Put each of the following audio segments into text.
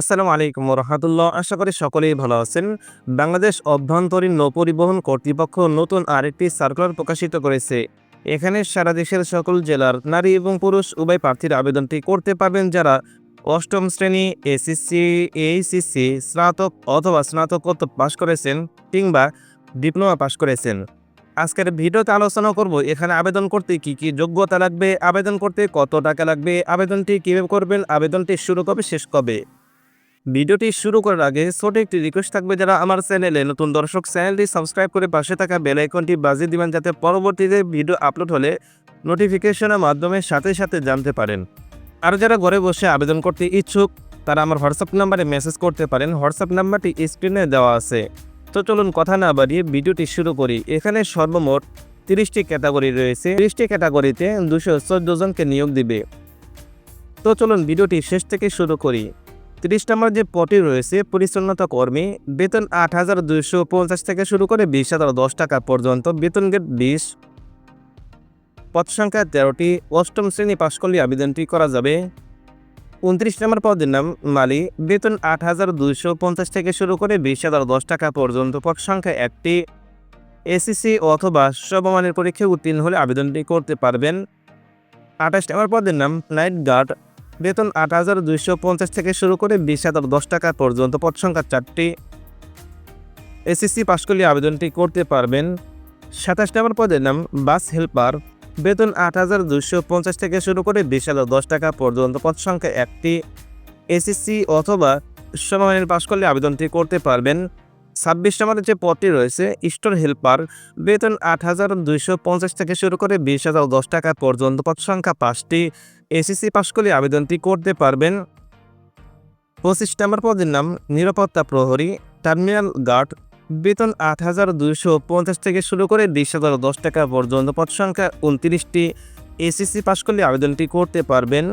আসসালামু আলাইকুম রহমতুল্লাহ আশা করি সকলেই ভালো আছেন। বাংলাদেশ অভ্যন্তরীণ নৌপরিবহন কর্তৃপক্ষ নতুন আরেকটি সার্কুলার প্রকাশিত করেছে। এখানে সারা দেশের সকল জেলার নারী এবং পুরুষ উভয় প্রার্থীর আবেদনটি করতে পারবেন যারা অষ্টম শ্রেণি এসএসসি এইচএসসি স্নাতক অথবা স্নাতকোত্তর পাশ করেছেন কিংবা ডিপ্লোমা পাশ করেছেন। আজকের ভিডিওতে আলোচনা করব এখানে আবেদন করতে কি কি যোগ্যতা লাগবে, আবেদন করতে কত টাকা লাগবে, আবেদনটি কীভাবে করবেন, আবেদনটি শুরু কবে, শেষ কবে? ভিডিওটি শুরু করার আগে ছোট একটি রিকোয়েস্ট থাকবে যারা আমার চ্যানেলে নতুন দর্শক চ্যানেলটি সাবস্ক্রাইব করে পাশে থাকা বেল আইকনটি বাজিয়ে দিবেন যাতে পরবর্তীতে ভিডিও আপলোড হলে নোটিফিকেশনের মাধ্যমে সাথে সাথে জানতে পারেন। আর যারা ঘরে বসে আবেদন করতে ইচ্ছুক, তারা আমার হোয়াটসঅ্যাপ নাম্বারে মেসেজ করতে পারেন। হোয়াটসঅ্যাপ নাম্বারটি স্ক্রিনে দেওয়া আছে। তো চলুন কথা না বাড়িয়ে ভিডিওটি শুরু করি। এখানে সর্বমোট তিরিশটি ক্যাটাগরি রয়েছে। তিরিশটি ক্যাটাগরিতে দুশো চোদ্দ জনকে নিয়োগ দিবে। তো চলুন ভিডিওটি শেষ থেকে শুরু করি। তিরিশ নম্বর যে পটি রয়েছে, পরিচ্ছন্নতা কর্মী, বেতন আট হাজার দুইশো পঞ্চাশ থেকে শুরু করে বিশ হাজার দশ টাকা পর্যন্ত, বেতন গেট বিশ। পদ সংখ্যা তেরোটি, অষ্টম শ্রেণি পাশ করলে আবেদনটি করা যাবে। উনত্রিশ নম্বর পদের নাম মালি, বেতন আট হাজার দুইশো পঞ্চাশ থেকে শুরু করে বিশ হাজার দশ টাকা পর্যন্ত, পদ সংখ্যা একটি। এসিসি অথবা সমমানের পরীক্ষায় উত্তীর্ণ হলে আবেদনটি করতে পারবেন। আঠাশ নম্বর পদের নাম নাইট গার্ড বেতন আট হাজার দুইশো পঞ্চাশ থেকে শুরু করে বিশ হাজার দশ টাকা পর্যন্ত পদ সংখ্যা চারটি। এসএসসি পাশ করলে আবেদনটি করতে পারবেন। সাতাশ নম্বর পদের নাম বাস হেল্পার। বেতন আট হাজার দুইশো পঞ্চাশ থেকে শুরু করে বিশ হাজার দশ টাকা পর্যন্ত পদ সংখ্যা একটি। এসএসসি অথবা সমমানের পাশ করলে আবেদনটি করতে পারবেন। ছাব্বিশ নম্বরের যে পদটি রয়েছে, স্টোর হেল্পার, বেতন আট হাজার দুইশো পঞ্চাশ থেকে শুরু করে বিশ হাজার দশ টাকা পর্যন্ত পদ সংখ্যা পাঁচটি। এসএসসি পাশ করলে আবেদনটি করতে পারবেন। পঁচিশ নম্বর পদের নাম, নিরাপত্তা প্রহরী, টার্মিনাল গার্ড, বেতন আট হাজার দুইশো পঞ্চাশ থেকে শুরু করে বিশ হাজার দশ টাকা পর্যন্ত পদ সংখ্যা উনত্রিশটি। এসএসসি পাশ করলে আবেদনটি করতে পারবেন।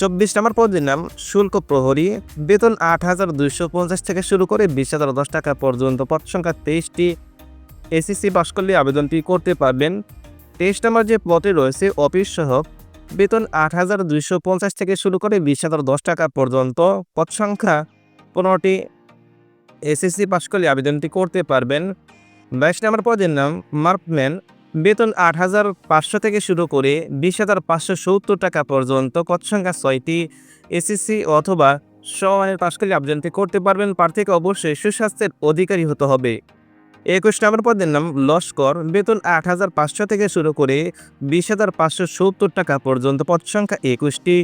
চব্বিশ নম্বর পদের নাম, শুল্ক প্রহরী, বেতন আট হাজার দুইশো পঞ্চাশ থেকে শুরু করে বিশ হাজার দশ টাকা পর্যন্ত, পদ সংখ্যা তেইশটি। এসএসসি পাশ করলে আবেদনটি করতে পারবেন। তেইশ নম্বর যে পদে রয়েছে, অফিস সহক বেতন আট হাজার দুইশো পঞ্চাশ থেকে শুরু করে বিশ হাজার দশ টাকা পর্যন্ত, পদ সংখ্যা পনেরোটি। এসএসসি পাশ করলে আবেদনটি করতে পারবেন। বাইশ নম্বর পদের নাম, মার্কম্যান বেতন আট হাজার পাঁচশো থেকে শুরু করে বিশ হাজার পাঁচশো সত্তর টাকা পর্যন্ত পদ সংখ্যা? ছয়টি এসএসসি অথবা সমমানের পাশ করলে আবেদনটি করতে পারবেন। প্রার্থীকে অবশ্যই সুস্বাস্থ্যের অধিকারী হতে হবে। একুশ নম্বর পদের নাম লস্কর। বেতন আট হাজার পাঁচশো থেকে শুরু করে বিশ হাজার পাঁচশো সত্তর টাকা পর্যন্ত, পদ সংখ্যা একুশটি।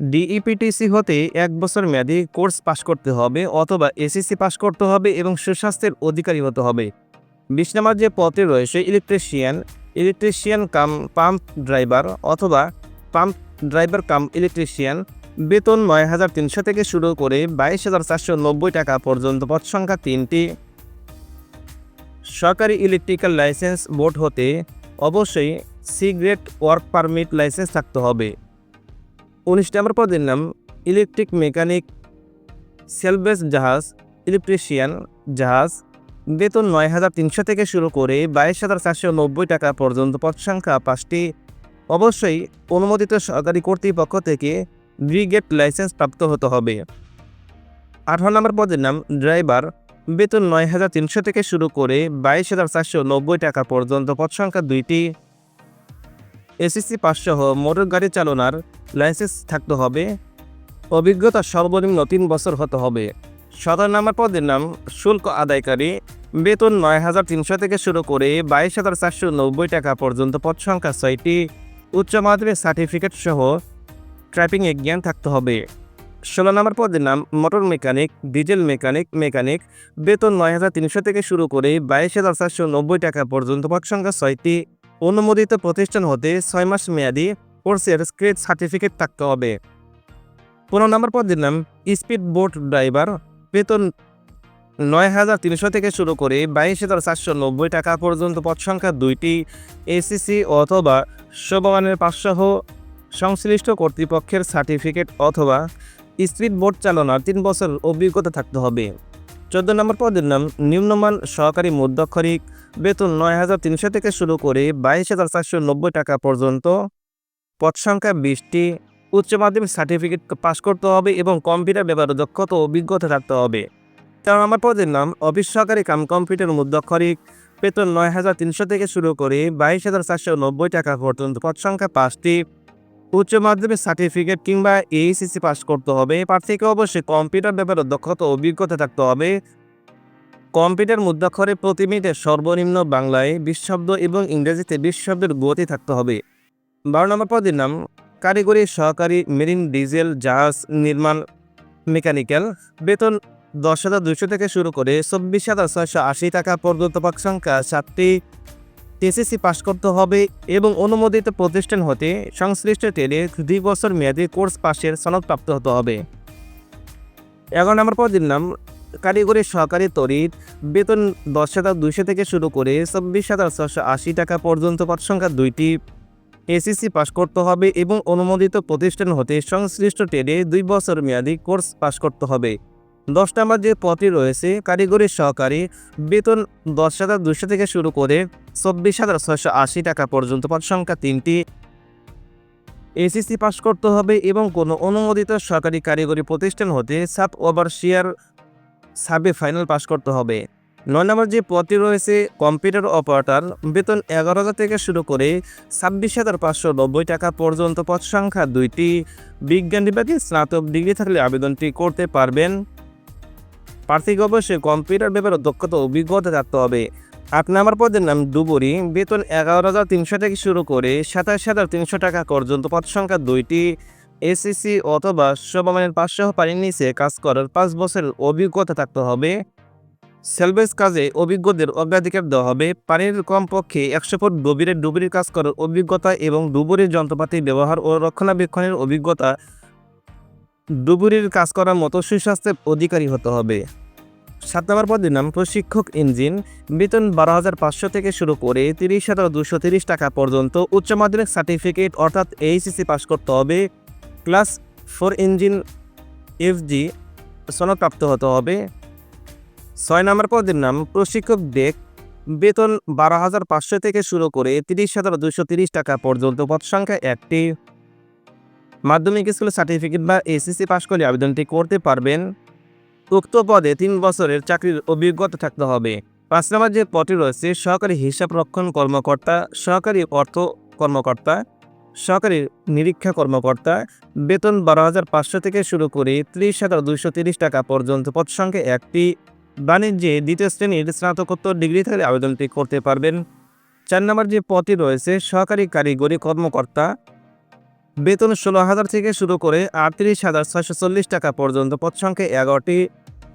ডিইপিটিসি হতে এক বছর মেয়াদি কোর্স পাশ করতে হবে অথবা এসএসসি পাশ করতে হবে এবং সুস্বাস্থ্যের অধিকারী হতে হবে। বিশ নম্বর যে পদে রয়েছে electrician electrician cum pump driver অথবা পাম্প ড্রাইভার কাম ইলেকট্রিশিয়ান বেতন নয় হাজার তিনশো থেকে শুরু করে বাইশ হাজার চারশো নব্বই টাকা পর্যন্ত পদ সংখ্যা তিনটি। সরকারি ইলেকট্রিক্যাল লাইসেন্স বোর্ড হতে অবশ্যই সিগ্রেট ওয়ার্ক পারমিট লাইসেন্স থাকতে হবে। উনিশ নম্বর পদের নাম ইলেকট্রিক মেকানিক সেলভেজ জাহাজ ইলেকট্রিশিয়ান জাহাজ বেতন নয় হাজার তিনশো থেকে শুরু করে বাইশ হাজার চারশো নব্বই টাকা পর্যন্ত পদ সংখ্যা পাঁচটি। অবশ্যই অনুমোদিত সরকারি কর্তৃপক্ষ থেকে ব্রিগেড লাইসেন্স প্রাপ্ত হতে হবে। আঠারো নম্বর পদের নাম, ড্রাইভার। বেতন নয় হাজার তিনশো থেকে শুরু করে বাইশ হাজার চারশো নব্বই টাকা পর্যন্ত পদ সংখ্যা দুইটি। এসএসসি পাঁচসহ মোটর গাড়ি চালনার লাইসেন্স থাকতে হবে। অভিজ্ঞতা সর্বনিম্ন তিন বছর হতে হবে। সদর নাম্বার পদের নাম, শুল্ক আদায়কারী। বেতন নয় হাজার তিনশো থেকে শুরু করে বাইশ হাজার চারশো নব্বই টাকা পর্যন্ত পদ সংখ্যা ছয়টি। উচ্চ মাধ্যমিক সার্টিফিকেট সহ ট্র্যাপিং জ্ঞান থাকতে হবে। ষোলো নম্বর পদের নাম motor mechanic, diesel mechanic mechanic. বেতন নয় হাজার তিনশো থেকে শুরু করে বাইশ হাজার চারশো নব্বই টাকা পর্যন্ত পদ সংখ্যা ছয়টি। অনুমোদিত প্রতিষ্ঠান হতে ছয় মাস মেয়াদি কোর্সের স্ক্রেড সার্টিফিকেট থাকতে হবে। পনেরো নম্বর পদের নাম স্পিড বোট ড্রাইভার। বেতন নয় হাজার তিনশো থেকে শুরু করে বাইশ হাজার চারশো নব্বই টাকা পর্যন্ত পদ সংখ্যা দুইটি এসিসি অথবা শোভমানের পাঁচসহ সংশ্লিষ্ট কর্তৃপক্ষের সার্টিফিকেট অথবা স্পিড বোট চালনার তিন বছর অভিজ্ঞতা থাকতে হবে। চোদ্দ নম্বর পদের নাম, নিম্নমান সহকারী মধ্যক্ষরিক বেতন নয় হাজার তিনশো থেকে শুরু করে বাইশ হাজার চারশো নব্বই টাকা পর্যন্ত পদ সংখ্যা বিশটি। উচ্চ মাধ্যমিক সার্টিফিকেট পাশ করতে হবে এবং কম্পিউটার ব্যবহারে দক্ষতা অভিজ্ঞতা থাকতে হবে। কারণ আমার পদের নাম অফিস সহকারী কাম কম্পিউটার মুদ্রাক্ষরিক, বেতন নয় হাজার তিনশো থেকে শুরু করে বাইশ হাজার চারশো নব্বই টাকা পর্যন্ত পদ সংখ্যা পাঁচটি। উচ্চ মাধ্যমিক সার্টিফিকেট কিংবা এইচএসসি পাস করতে হবে। প্রার্থীকে অবশ্যই কম্পিউটার ব্যাপারে দক্ষতা অভিজ্ঞতা থাকতে হবে। কম্পিউটার মুদ্রাক্ষরে প্রতি মিনিটে সর্বনিম্ন বাংলায় বিশ শব্দ এবং ইংরেজিতে বিশ শব্দের গতি থাকতে হবে। বারো নম্বর পদের নাম কারিগরি সহকারী মেরিন ডিজেল জাহাজ নির্মাণ মেকানিক্যাল, বেতন দশ হাজার দুশো থেকে শুরু করে চব্বিশ হাজার ছয়শো আশি টাকা পর্যন্ত পাক সংখ্যা সাতটি টিসিসি পাশ করতে হবে এবং অনুমোদিত প্রতিষ্ঠান হতে সংশ্লিষ্ট ট্রেডে দুই বছর মেয়াদী কোর্স পাশের সনদপ্রাপ্ত হতে হবে। এগারো নম্বর পদের নাম, কারিগরি সহকারী তরিত বেতন দশ হাজার দুইশো থেকে শুরু করে চব্বিশ হাজার ছশো আশি টাকা পর্যন্ত পদ সংখ্যা দুইটি এসিসি পাশ করতে হবে এবং অনুমোদিত প্রতিষ্ঠান হতে সংশ্লিষ্ট ট্রেডে দুই বছর মেয়াদী কোর্স পাশ করতে হবে। দশ নম্বর যে পদটি রয়েছে, কারিগরি সহকারী, বেতন দশ হাজার দুশো থেকে শুরু করে চব্বিশ হাজার ছয়শো আশি টাকা পর্যন্ত পদ সংখ্যা তিনটি। এসিসি পাস করতে হবে এবং কোনো অনুমোদিত সরকারি কারিগরি প্রতিষ্ঠান হতে সাব ওভারশিয়ার সাবে ফাইনাল পাস করতে হবে। নয় নম্বর যে পদটি রয়েছে, কম্পিউটার অপারেটর, বেতন এগারো হাজার থেকে শুরু করে ছাব্বিশ হাজার পাঁচশো নব্বই টাকা পর্যন্ত পদ সংখ্যা দুইটি। বিজ্ঞান বিভাগে স্নাতক ডিগ্রি থাকলে আবেদনটি করতে পারবেন। প্রার্থীকে অবশ্যই কম্পিউটার ব্যাপারে দক্ষতা অভিজ্ঞতা থাকতে হবে। আট নম্বর পদের নাম ডুবুরি। বেতন এগারো হাজার তিনশো থেকে শুরু করে সাতাশ হাজার তিনশো টাকা পর্যন্ত পদ সংখ্যা দুইটি। এসিসি অথবা সমমানের পাঁচশো পানির নিচে কাজ করার পাঁচ বছরের অভিজ্ঞতা থাকতে হবে। সেলভেজ কাজে অভিজ্ঞদের অগ্রাধিকার দেওয়া হবে। পানির কমপক্ষে একশো ফুট গভীরে ডুবুরির কাজ করার অভিজ্ঞতা এবং ডুবুরির যন্ত্রপাতি ব্যবহার ও রক্ষণাবেক্ষণের অভিজ্ঞতা ডুবুরির কাজ করার মতো সুস্বাস্থ্যের অধিকারী হতে হবে। সাত নম্বর পদের নাম প্রশিক্ষক ইঞ্জিন। বেতন বারো হাজার পাঁচশো থেকে শুরু করে তিরিশ হাজার দুশো তিরিশ টাকা পর্যন্ত উচ্চ মাধ্যমিক সার্টিফিকেট অর্থাৎ এইচএসসি পাস করতে হবে। ক্লাস ফোর ইঞ্জিন এফজি সনদপ্রাপ্ত হতে হবে। ছয় নম্বর পদের নাম প্রশিক্ষক ডেক। বেতন বারো হাজার পাঁচশো থেকে শুরু করে তিরিশ হাজার দুশো তিরিশ টাকা পর্যন্ত পদ সংখ্যা একটি। মাধ্যমিক স্কুলের সার্টিফিকেট বা এসএসসি পাস করলে আবেদনটি করতে পারবেন। উক্ত পদে তিন বছরের চাকরির অভিজ্ঞতা থাকতে হবে। পাঁচ নম্বর যে পদটি রয়েছে, সহকারী হিসাব রক্ষণ কর্মকর্তা, সহকারী অর্থ কর্মকর্তা, সহকারী নিরীক্ষা কর্মকর্তা, বেতন বারো হাজার পাঁচশো থেকে শুরু করে ত্রিশ হাজার দুইশো তিরিশ টাকা পর্যন্ত পদ সংখ্যা একটি। বাণিজ্যে দ্বিতীয় শ্রেণির স্নাতকোত্তর ডিগ্রি থাকলে আবেদনটি করতে পারবেন। চার নম্বর যে পদটি রয়েছে, সহকারী কারিগরি কর্মকর্তা বেতন ষোলো হাজার থেকে শুরু করে আটত্রিশ হাজার ছয়শো চল্লিশ টাকা পর্যন্ত পদ সংখ্যা এগারোটি।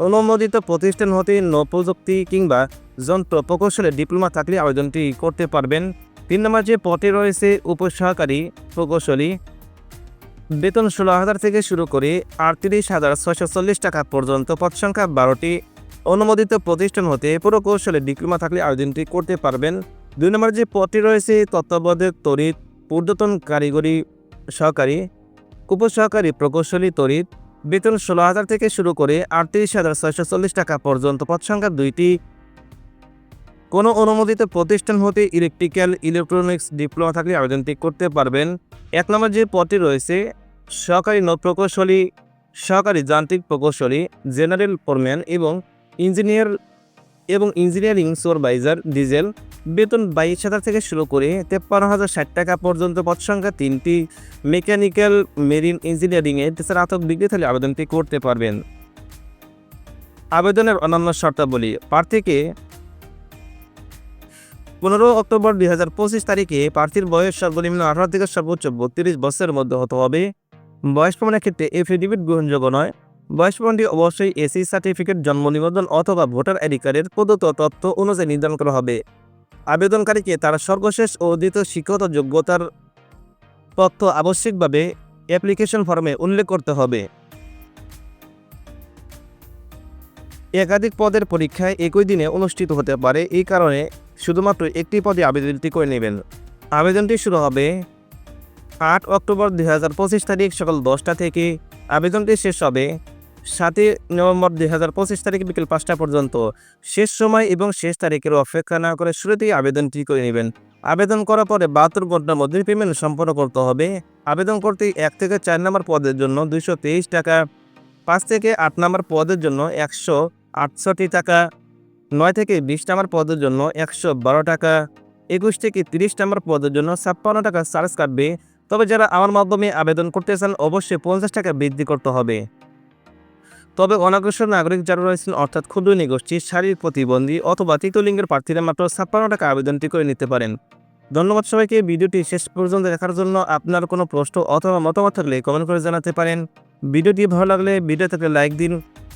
অনুমোদিত প্রতিষ্ঠান হতে নৌপ্রযুক্তি কিংবা যন্ত্র প্রকৌশলে ডিপ্লোমা থাকলে আবেদনটি করতে পারবেন। তিন নম্বর যে পদে রয়েছে উপসহকারী প্রকৌশলী। বেতন ষোলো হাজার থেকে শুরু করে আটত্রিশ হাজার ছয়শো চল্লিশ টাকা পর্যন্ত পদ সংখ্যা বারোটি। অনুমোদিত প্রতিষ্ঠান হতে প্রকৌশলে ডিপ্লোমা থাকলে আবেদনটি করতে পারবেন। দুই নম্বর যে পদটি রয়েছে তত্ত্বাবধায়ক তড়িৎ ঊর্ধ্বতন কারিগরি সহকারী, উপসহকারী প্রকৌশলী তড়িৎ, বেতন ষোলো হাজার থেকে শুরু করে আটত্রিশ হাজার ছয়শো চল্লিশ টাকা পর্যন্ত পদ সংখ্যা দুইটি। কোনো অনুমোদিত প্রতিষ্ঠান হতে ইলেকট্রিক্যাল ইলেকট্রনিক্স ডিপ্লোমা থাকলে আবেদনটি করতে পারবেন। এক নম্বর যে পদটি রয়েছে, সহকারী নৌ প্রকৌশলী, সহকারী যান্ত্রিক প্রকৌশলী, জেনারেল ফোরম্যান এবং ইঞ্জিনিয়ার এবং ইঞ্জিনিয়ারিং সুপারভাইজার ডিজেল বেতন বাইশ হাজার থেকে শুরু করে তেপ্পান্ন হাজার ষাট টাকা পর্যন্ত পদ সংখ্যা তিনটি মেকানিক্যাল, মেরিন ইঞ্জিনিয়ারিংয়ে স্নাতক ডিগ্রি থাকলে আবেদনটি করতে পারবেন। আবেদনের অন্যান্য শর্তাবলী, প্রার্থীকে পনেরো অক্টোবর দুই হাজার পঁচিশ তারিখে প্রার্থীর বয়স সর্বনিম্ন আঠারো থেকে সর্বোচ্চ বত্রিশ বছরের মধ্যে হতে হবে। বয়স প্রমাণের ক্ষেত্রে এফিডেভিট গ্রহণযোগ্য নয়। বয়স প্রমাণটি অবশ্যই এসি সার্টিফিকেট, জন্ম নিবন্ধন অথবা ভোটার আইডি কার্ডের প্রদত্ত তথ্য অনুযায়ী নির্ধারণ করা হবে। আবেদনকারীকে তার সর্বশেষ ও দ্বিতীয় শিক্ষাগত যোগ্যতার তথ্য আবশ্যিকভাবে অ্যাপ্লিকেশন ফর্মে উল্লেখ করতে হবে। একাধিক পদের পরীক্ষায় একই দিনে অনুষ্ঠিত হতে পারে, এই কারণে শুধুমাত্র একটি পদে আবেদনটি করে নেবেন। আবেদনটি শুরু হবে আট অক্টোবর দুই হাজার পঁচিশ তারিখ সকাল দশটা থেকে আবেদনটি শেষ হবে সাতই নভেম্বর দুই হাজার পঁচিশ তারিখ বিকেল পাঁচটা পর্যন্ত। শেষ সময় এবং শেষ তারিখের অপেক্ষা না করে শুরুতেই আবেদনটি করে নেবেন। আবেদন করার পরে বাহাত্তর ঘণ্টার মধ্যে পেমেন্ট সম্পন্ন করতে হবে। আবেদন করতে এক থেকে চার নম্বর পদের জন্য দুইশো তেইশ টাকা, পাঁচ থেকে আট নম্বর পদের জন্য একশো আটষট্টি টাকা, নয় থেকে বিশ নম্বর পদের জন্য একশো বারো টাকা, একুশ থেকে তিরিশ নম্বর পদের জন্য ছাপ্পান্ন টাকা চার্জ কাটবে। তবে যারা আমার মাধ্যমে আবেদন করতে চান, অবশ্যই পঞ্চাশ টাকা বৃদ্ধি করতে হবে। তবে অনাগ্রসর নাগরিক যারা রয়েছেন, অর্থাৎ ক্ষুদ্র নিগোষ্ঠী, শারীরিক প্রতিবন্ধী অথবা তৃতীয় লিঙ্গের প্রার্থীরা মাত্র ছাপ্পান্ন টাকা আবেদনটি করে নিতে পারেন। ধন্যবাদ সবাইকে। ভিডিওটি শেষ পর্যন্ত দেখার জন্য আপনার কোনো প্রশ্ন অথবা মতামত থাকলে কমেন্ট করে জানাতে পারেন। ভিডিওটি ভালো লাগলে ভিডিও থেকে লাইক দিন।